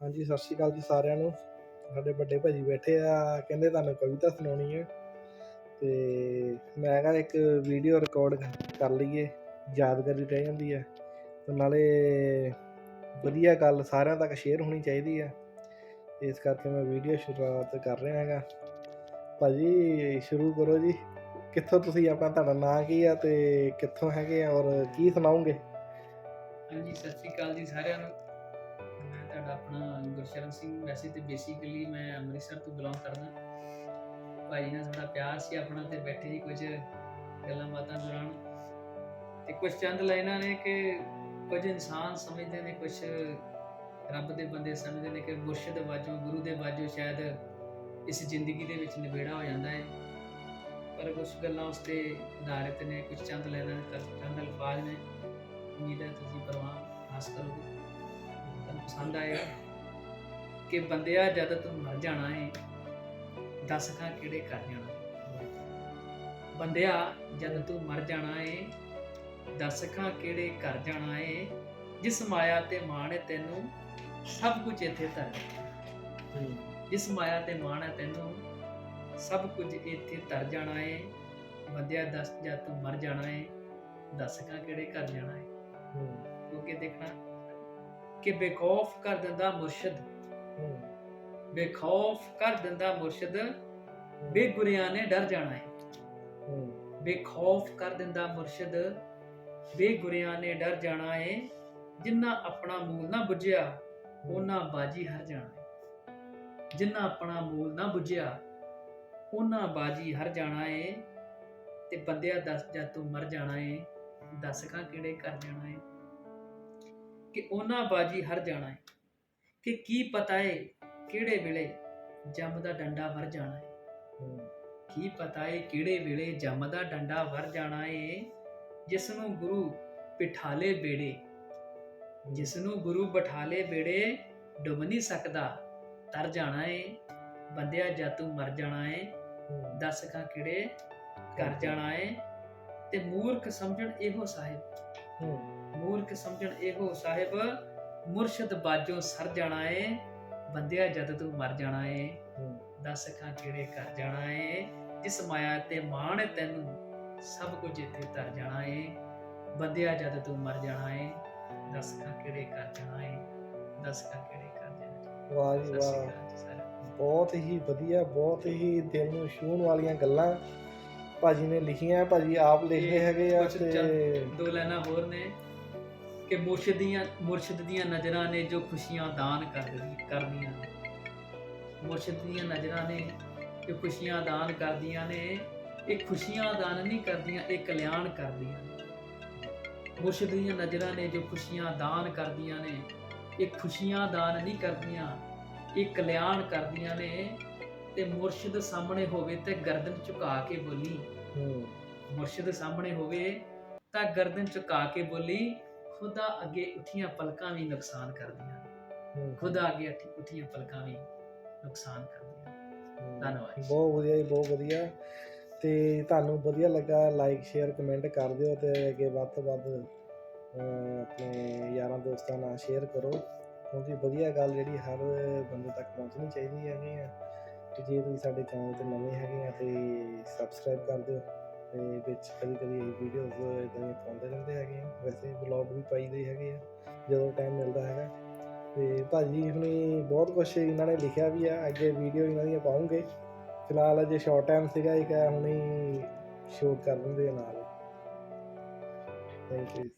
ਹਾਂਜੀ, ਸਤਿ ਸ਼੍ਰੀ ਅਕਾਲ ਜੀ ਸਾਰਿਆਂ ਨੂੰ। ਸਾਡੇ ਵੱਡੇ ਭਾਜੀ ਬੈਠੇ ਆ, ਕਹਿੰਦੇ ਤੁਹਾਨੂੰ ਕਵਿਤਾ ਸੁਣਾਉਣੀ ਹੈ ਤੇ ਮੈਂ ਕਿਹਾ ਇੱਕ ਵੀਡੀਓ ਰਿਕਾਰਡ ਕਰ ਲਈਏ, ਯਾਦਗਾਰੀ ਰਹਿ ਜਾਂਦੀ ਹੈ ਤੇ ਨਾਲੇ ਵਧੀਆ ਗੱਲ ਸਾਰਿਆਂ ਤੱਕ ਸ਼ੇਅਰ ਹੋਣੀ ਚਾਹੀਦੀ ਹੈ ਇਸ ਕਰਕੇ ਮੈਂ ਵੀਡੀਓ ਸ਼ੁਰੂਆਤ ਕਰ ਰਿਹਾ ਹੈਗਾ। ਭਾਜੀ, ਸ਼ੁਰੂ ਕਰੋ ਜੀ। ਕਿੱਥੋਂ ਤੁਸੀਂ ਆਪਣਾ ਤੁਹਾਡਾ ਨਾਂ ਕੀ ਆ ਤੇ ਕਿੱਥੋਂ ਹੈਗੇ ਆ ਔਰ ਕੀ ਸੁਣਾਓਗੇ? ਹਾਂਜੀ, ਸਤਿ ਸ਼੍ਰੀ ਅਕਾਲ ਜੀ ਸਾਰਿਆਂ ਨੂੰ। ਆਪਣਾ ਗੁਰਸ਼ਰਨ ਸਿੰਘ ਵੈਸੇ ਤੇ ਬੇਸਿਕਲੀ ਮੈਂ ਅੰਮ੍ਰਿਤਸਰ ਤੋਂ ਬਿਲੋਂਗ ਕਰਦਾ। ਭਾਈ ਨਾਲ ਸਾਡਾ ਪਿਆਰ ਸੀ ਆਪਣਾ ਤੇ ਬੈਠੇ ਹੀ ਕੁਝ ਗੱਲਾਂ ਬਾਤਾਂ ਦੌਰਾਨ। ਤੇ ਕੁਝ ਚੰਦ ਲਾਈਨਾਂ ਨੇ ਕਿ ਕੁਝ ਇਨਸਾਨ ਸਮਝਦੇ ਨੇ, ਕੁਝ ਰੱਬ ਦੇ ਬੰਦੇ ਸਮਝਦੇ ਨੇ ਕਿ ਮੁਰਸ਼ਿਦ ਵਾਜੋਂ ਗੁਰੂ ਦੇ ਵਾਜੋਂ ਸ਼ਾਇਦ ਇਸ ਜ਼ਿੰਦਗੀ ਦੇ ਵਿੱਚ ਨਿਬੇੜਾ ਹੋ ਜਾਂਦਾ ਹੈ। ਪਰ ਕੁਝ ਗੱਲਾਂ ਉਸ ਤੇ ਆਧਾਰਿਤ ਨੇ, ਕੁਝ ਚੰਦ ਲਾਈਨਾਂ ਨੇ ਚੰਦ ਅਲਫਾਜ਼ ਨੇ। ਉਮੀਦ ਹੈ ਤੁਸੀਂ ਪਰਵਾਹ ਹਾਸ ਕਰੋਗੇ। ਤੁਹਾਨੂੰ ਪਸੰਦ ਆਏਗਾ ਕਿ ਬੰਦਿਆ ਜਦ ਤੂੰ ਮਰ ਜਾਣਾ ਏ ਦੱਸ ਖਾਂ ਕਿਹੜੇ ਕਰ ਜਾਣਾ। ਬੰਦਿਆ ਜਦ ਤੂੰ ਮਰ ਜਾਣਾ ਏ ਦੱਸ ਖਾਂ ਕਿਹੜੇ ਕਰ ਜਾਣਾ ਏ ਜਿਸ ਮਾਇਆ ਤੇ ਮਾਣ ਹੈ ਤੈਨੂੰ ਸਭ ਕੁਝ ਇੱਥੇ ਧਰ ਜਿਸ ਮਾਇਆ ਤੇ ਮਾਣ ਹੈ ਤੈਨੂੰ ਸਭ ਕੁਝ ਇੱਥੇ ਧਰ ਜਾਣਾ ਏ। ਬੰਦਿਆ ਦੱਸ ਜਦ ਤੂੰ ਮਰ ਜਾਣਾ ਏ ਦੱਸ ਖਾਂ ਕਿਹੜੇ ਕਰ ਜਾਣਾ ਏ। ਕਿਉਂਕਿ ਦੇਖਣਾ ਕਿ ਬੇਖੌਫ ਕਰ ਦਿੰਦਾ ਮੁਰਸ਼ਿਦ। ਬੇਖੌਫ ਕਰ ਦਿੰਦਾ ਮੁਰਸ਼ਿਦ, ਬੇਗੁਰਿਆਂ ਨੇ ਡਰ ਜਾਣਾ ਹੈ। ਬੇਖੌਫ ਕਰ ਦਿੰਦਾ ਮੁਰਸ਼ਿਦ, ਬੇਗੁਰਿਆਂ ਨੇ ਡਰ ਜਾਣਾ ਹੈ। ਜਿਨ੍ਹਾਂ ਆਪਣਾ ਮੂਲ ਨਾ ਬੁੱਝਿਆ ਉਹਨਾਂ ਬਾਜੀ ਹਰ ਜਾਣਾ ਹੈ। ਜਿਨ੍ਹਾਂ ਆਪਣਾ ਮੂਲ ਨਾ ਬੁੱਝਿਆ ਉਹਨਾਂ ਬਾਜੀ ਹਰ ਜਾਣਾ ਏ ਤੇ ਬੰਦਿਆ ਦੱਸ ਜਦ ਤੂੰ ਮਰ ਜਾਣਾ ਏ ਦੱਸ ਖਾਂ ਕਿਹੜੇ ਕਰ ਜਾਣਾ ਏ ਕਿ ਉਹਨਾਂ ਬਾਜੀ ਹਰ ਜਾਣਾ ਹੈ ਕਿ ਕੀ ਪਤਾ ਏ ਕਿਹੜੇ ਵੇਲੇ ਜੰਮ ਦਾ ਡੰਡਾ ਵਰ ਜਾਣਾ ਹੈ। ਕੀ ਪਤਾ ਏ ਕਿਹੜੇ ਵੇਲੇ ਜੰਮ ਦਾ ਡੰਡਾ ਵਰ ਜਾਣਾ ਏ ਜਿਸ ਨੂੰ ਗੁਰੂ ਬਿਠਾਲੇ ਬੇੜੇ ਜਿਸ ਨੂੰ ਗੁਰੂ ਬਿਠਾਲੇ ਬੇੜੇ ਡੁੱਬ ਨਹੀਂ ਸਕਦਾ ਤਰ ਜਾਣਾ ਏ ਬੰਦਿਆ ਜਦ ਤੂੰ ਮਰ ਜਾਣਾ ਏ ਦੱਸ ਕਾ ਕਿਹੜੇ ਕਰ ਜਾਣਾ ਏ। ਤੇ ਮੂਰਖ ਸਮਝਣ ਇਹੋ ਸਾਹਿਬ ਮੂਰਖ ਸਮਝਣ ਇਹੋ ਸਾਹਿਬ ਮੁਰਸ਼ਿਦ ਬਾਜੋਂ ਸਰ ਜਾਣਾ ਏ ਬੰਦਿਆ ਜਦ ਤੂੰ ਮਰ ਜਾਣਾ ਏ। ਦੱਸ ਖਾਂ ਕਿਹੜੇ ਕਰ ਜਾਣਾ ਏ ਜਿਸ ਮਾਇਆ ਤੇ ਮਾਣ ਤੈਨੂੰ ਸਭ ਕੁਝ ਇੱਥੇ ਧਰ ਜਾਣਾ ਏ। ਬੰਦਿਆ ਜਦ ਤੂੰ ਮਰ ਜਾਣਾ ਏ ਦੱਸ ਖਾਂ ਕਿਹੜੇ ਕਰ ਜਾਣਾ ਏ। ਦੱਸ ਖਾਂ ਕਿਹੜੇ ਕਰ ਜਾਣਾ ਵਾਹ ਜੀ ਵਾਹ। ਬਹੁਤ ਹੀ ਵਧੀਆ ਬਹੁਤ ਹੀ ਦਿਲ ਨੂੰ ਛੂਹਣ ਵਾਲੀਆਂ ਗੱਲਾਂ। ਭਾਜੀ ਨੇ ਲਿਖੀਆਂ ਭਾਜੀ ਆਪ ਲਿਖਦੇ ਹੈਗੇ ਆ ਤੇ ਦੋ ਲਾਈਨਾਂ ਹੋਰ ਨੇ ਕਿ ਮੁਰਸ਼ਿਦ ਦੀਆਂ ਮੁਰਸ਼ਿਦ ਦੀਆਂ ਨਜ਼ਰਾਂ ਨੇ ਜੋ ਖੁਸ਼ੀਆਂ ਦਾਨ ਕਰ ਕਰਦੀਆਂ ਨੇ। ਮੁਰਸ਼ਿਦ ਦੀਆਂ ਨਜ਼ਰਾਂ ਨੇ ਜੋ ਖੁਸ਼ੀਆਂ ਦਾਨ ਕਰਦੀਆਂ ਨੇ ਇਹ ਖੁਸ਼ੀਆਂ ਦਾਨ ਨਹੀਂ ਕਰਦੀਆਂ ਇਹ ਕਲਿਆਣ ਕਰਦੀਆਂ ਨੇ। ਮੁਰਸ਼ਿਦ ਦੀਆਂ ਨਜ਼ਰਾਂ ਨੇ ਜੋ ਖੁਸ਼ੀਆਂ ਦਾਨ ਕਰਦੀਆਂ ਨੇ ਇਹ ਖੁਸ਼ੀਆਂ ਦਾਨ ਨਹੀਂ ਕਰਦੀਆਂ ਇਹ ਕਲਿਆਣ ਕਰਦੀਆਂ ਨੇ ਤੇ ਮੁਰਸ਼ਿਦ ਸਾਹਮਣੇ ਹੋਵੇ ਤੇ ਗਰਦਨ ਝੁਕਾ ਕੇ ਬੋਲੀ ਹੂੰ ਮੁਰਸ਼ਿਦ ਸਾਹਮਣੇ ਹੋਵੇ ਤਾਂ ਗਰਦਨ ਝੁਕਾ ਕੇ ਬੋਲੀ ਖੁਦਾ ਅੱਗੇ ਉੱਠੀਆਂ ਪਲਕਾਂ ਵੀ ਨੁਕਸਾਨ ਕਰਦੀਆਂ। ਹੂੰ। ਖੁਦਾ ਅੱਗੇ ਉੱਠੀ- ਉੱਠੀਆਂ ਪਲਕਾਂ ਵੀ ਨੁਕਸਾਨ ਕਰਦੀਆਂ। ਧੰਨਵਾਦ। ਬਹੁਤ ਵਧੀਆ ਜੀ ਬਹੁਤ ਵਧੀਆ ਤੇ ਤੁਹਾਨੂੰ ਵਧੀਆ ਲੱਗਾ ਲਾਈਕ ਸ਼ੇਅਰ ਕਮੈਂਟ ਕਰ ਦਿਓ ਤੇ ਅੱਗੇ ਵੱਧ ਤੋਂ ਵੱਧ ਆਪਣੇ ਯਾਰਾਂ ਦੋਸਤਾਂ ਨਾਲ ਸ਼ੇਅਰ ਕਰੋ ਕਿਉਂਕਿ ਵਧੀਆ ਗੱਲ ਜਿਹੜੀ ਹਰ ਬੰਦੇ ਤੱਕ ਪਹੁੰਚਣੀ ਚਾਹੀਦੀ ਹੈਗੀ ਆ ਤੇ ਜੇ ਤੁਸੀਂ ਸਾਡੇ ਚੈਨਲ ਤੇ ਨਵੇਂ ਹੈਗੇ ਆ ਤੇ ਸਬਸਕ੍ਰਾਈਬ ਕਰ ਦਿਓ। ਤੇ ਵਿੱਚ ਕਦੀ ਕਦੀ ਇਹ ਵੀਡੀਓਜ਼ ਇਦਾਂ ਦੀਆਂ ਪਾਉਂਦੇ ਰਹਿੰਦੇ ਹੈਗੇ ਆ। ਵੈਸੇ ਵਲੌਗ ਵੀ ਪਾਈਦੇ ਹੈਗੇ ਆ, ਜਦੋਂ ਟਾਈਮ ਮਿਲਦਾ ਹੈਗਾ। ਤੇ ਭਾਜੀ ਹੁਣੀ ਬਹੁਤ ਕੁਝ ਇਹਨਾਂ ਨੇ ਲਿਖਿਆ ਵੀ ਆ, ਅੱਗੇ ਵੀਡੀਓ ਇਹਨਾਂ ਦੀਆਂ ਪਾਉਂਗੇ। ਫਿਲਹਾਲ ਅਜੇ ਸ਼ਾਰਟ ਟਾਈਮ ਸੀਗਾ ਇਹ ਹੁਣੇ ਸ਼ੂਟ ਕਰ ਦਿੰਦੇ ਆ ਨਾਲ। Thank you